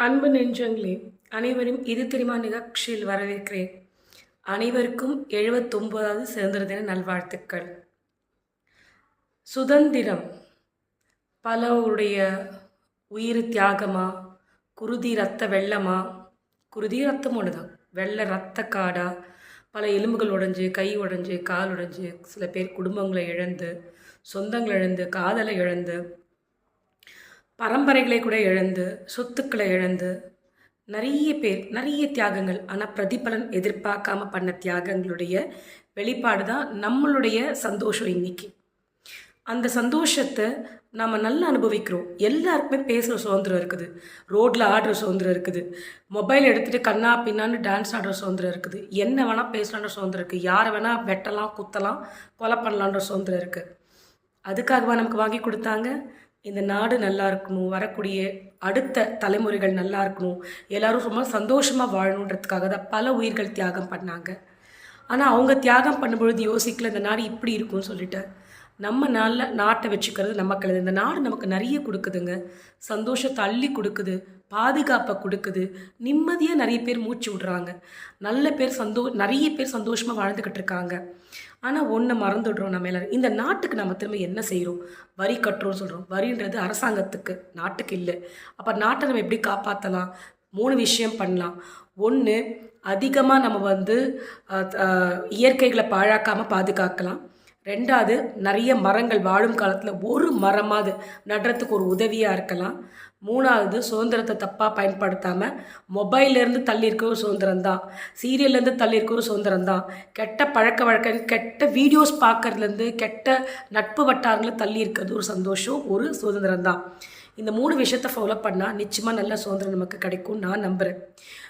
அன்பு நெஞ்சங்களே அனைவரும் இது தெரியுமா நிகழ்ச்சியில் வரவேற்கிறேன். அனைவருக்கும் எழுபத்தொம்போதாவது சுதந்திர தின நல்வாழ்த்துக்கள். சுதந்திரம் பலருடைய உயிர் தியாகமா குருதி ரத்த வெள்ளமா? குருதி ரத்தம் ஒன்று தான் வெள்ளை ரத்த காடா பல எலும்புகள் உடைஞ்சு கை உடைஞ்சு கால் உடைஞ்சு சில பேர் குடும்பங்களை இழந்து சொந்தங்களை இழந்து காதலை இழந்து பரம்பரைகளை கூட இழந்து சொத்துக்களை இழந்து நிறைய பேர் நிறைய தியாகங்கள் ஆனால் பிரதிபலன் எதிர்பார்க்காம பண்ண தியாகங்களுடைய வெளிப்பாடு தான் நம்மளுடைய சந்தோஷம் இன்னைக்கு. அந்த சந்தோஷத்தை நாம் நல்லா அனுபவிக்கிறோம். எல்லாருக்குமே பேசுகிற சுதந்திரம் இருக்குது. ரோட்டில் ஆடுற சுதந்திரம் இருக்குது. மொபைல் எடுத்துகிட்டு கண்ணா பின்னான்னு டான்ஸ் ஆடுற சுதந்திரம் இருக்குது. என்ன வேணால் பேசலான்ற சுதந்திரம் இருக்குது யாரை வேணால் வெட்டலாம் குத்தலாம் கொலை பண்ணலான்ற சுதந்திரம் இருக்குது அதுக்காகவா நமக்கு வாங்கி கொடுத்தாங்க? இந்த நாடு நல்லா இருக்கணும் வரக்கூடிய அடுத்த தலைமுறைகள் நல்லா இருக்கணும் எல்லாரும் ரொம்ப சந்தோஷமாக வாழணுன்றதுக்காக தான் பல உயிர்கள் தியாகம் பண்ணாங்க. ஆனால் அவங்க தியாகம் பண்ணும்பொழுது யோசிக்கல இந்த நாடு இப்படி இருக்கும்னு சொல்லிட்டு. நம்ம நாளில் நாட்டை வச்சுக்கிறது நமக்கு இந்த நாடு நமக்கு நிறைய கொடுக்குதுங்க. சந்தோஷத்தை அள்ளி கொடுக்குது. பாதுகாப்பை கொடுக்குது. நிம்மதியாக நிறைய பேர் மூச்சு விடுறாங்க. நல்ல பேர் சந்தோ நிறைய பேர் சந்தோஷமாக வாழ்ந்துக்கிட்டு இருக்காங்க. ஆனால் ஒன்று மறந்துடுறோம் நம்ம எல்லாரும். இந்த நாட்டுக்கு நம்ம திரும்ப என்ன செய்கிறோம் வரி கட்டுறோம்னு சொல்கிறோம் வரின்றது அரசாங்கத்துக்கு நாட்டுக்கு இல்லை. அப்போ நாட்டை நம்ம எப்படி காப்பாற்றலாம் மூணு விஷயம் பண்ணலாம். ஒன்று அதிகமாக நம்ம வந்து இயற்கைகளை பாழாக்காமல் பாதுகாக்கலாம். ரெண்டாவது நிறைய மரங்கள் வாழும் காலத்தில் ஒரு மரமாவது நடுறதுக்கு ஒரு உதவியாக இருக்கலாம். மூணாவது சுதந்திரத்தை தப்பாக பயன்படுத்தாமல் மொபைல்லேருந்து தள்ளி இருக்கிற சுதந்திரம் தான். சீரியல்லேருந்து தள்ளி இருக்கிற சுதந்திரம் தான். கெட்ட பழக்க வழக்கம் கெட்ட வீடியோஸ் பார்க்கறதுலேருந்து கெட்ட நட்பு வட்டாரங்களை தள்ளி இருக்கிறது ஒரு சந்தோஷம் ஒரு சுதந்திரம் தான். இந்த மூணு விஷயத்தை ஃபாலோ பண்ணால் நிச்சயமாக நல்ல சுதந்திரம் நமக்கு கிடைக்கும் நான் நம்புகிறேன்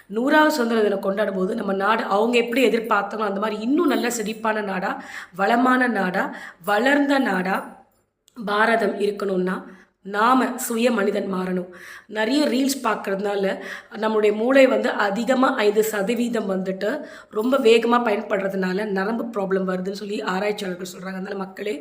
நூறாவது சுதந்திர தினம் கொண்டாடும் போது நம்ம நாடு அவங்க எப்படி எதிர்பார்த்தாங்களோ அந்த மாதிரி இன்னும் நல்ல செழிப்பான நாடாக வளமான நாடாக வளர்ந்த நாடாக பாரதம் இருக்கணும்னா நாம் சுய மனிதன் மாறணும். நிறைய ரீல்ஸ் பார்க்குறதுனால நம்மளுடைய மூளை வந்து அதிகமாக ஐந்து சதவீதம் வந்துட்டு ரொம்ப வேகமாக பயன்படுறதுனால நரம்பு ப்ராப்ளம் வருதுன்னு சொல்லி ஆராய்ச்சியாளர்கள் சொல்கிறாங்க அதனால் மக்களே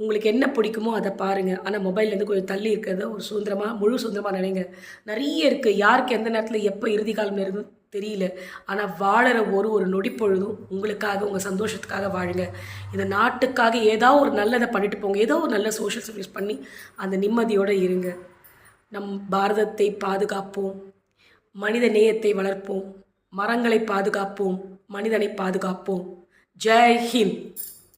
உங்களுக்கு என்ன பிடிக்குமோ அதை பாருங்கள் ஆனால் மொபைல்லேருந்து கொஞ்சம் தள்ளி இருக்கிறத ஒரு சுதந்திரமாக முழு சுதந்திரமாக நினைங்க. நிறைய இருக்குது யாருக்கு எந்த நேரத்தில் எப்போ இறுதி காலம் இருக்கும் தெரியல. ஆனால் வாழற ஒரு ஒரு நொடி பொழுதும் உங்களுக்காக உங்கள் சந்தோஷத்துக்காக வாழுங்க. இந்த நாட்டுக்காக ஏதாவது ஒரு நல்லதை பண்ணிட்டு போங்க. ஏதோ ஒரு நல்ல சோஷியல் சர்வீஸ் பண்ணி அந்த நிம்மதியோடு இருங்க. நம் பாரதத்தை பாதுகாப்போம். மனித நேயத்தை வளர்ப்போம். மரங்களை பாதுகாப்போம். மனிதனை பாதுகாப்போம். ஜெய் ஹிந்த்.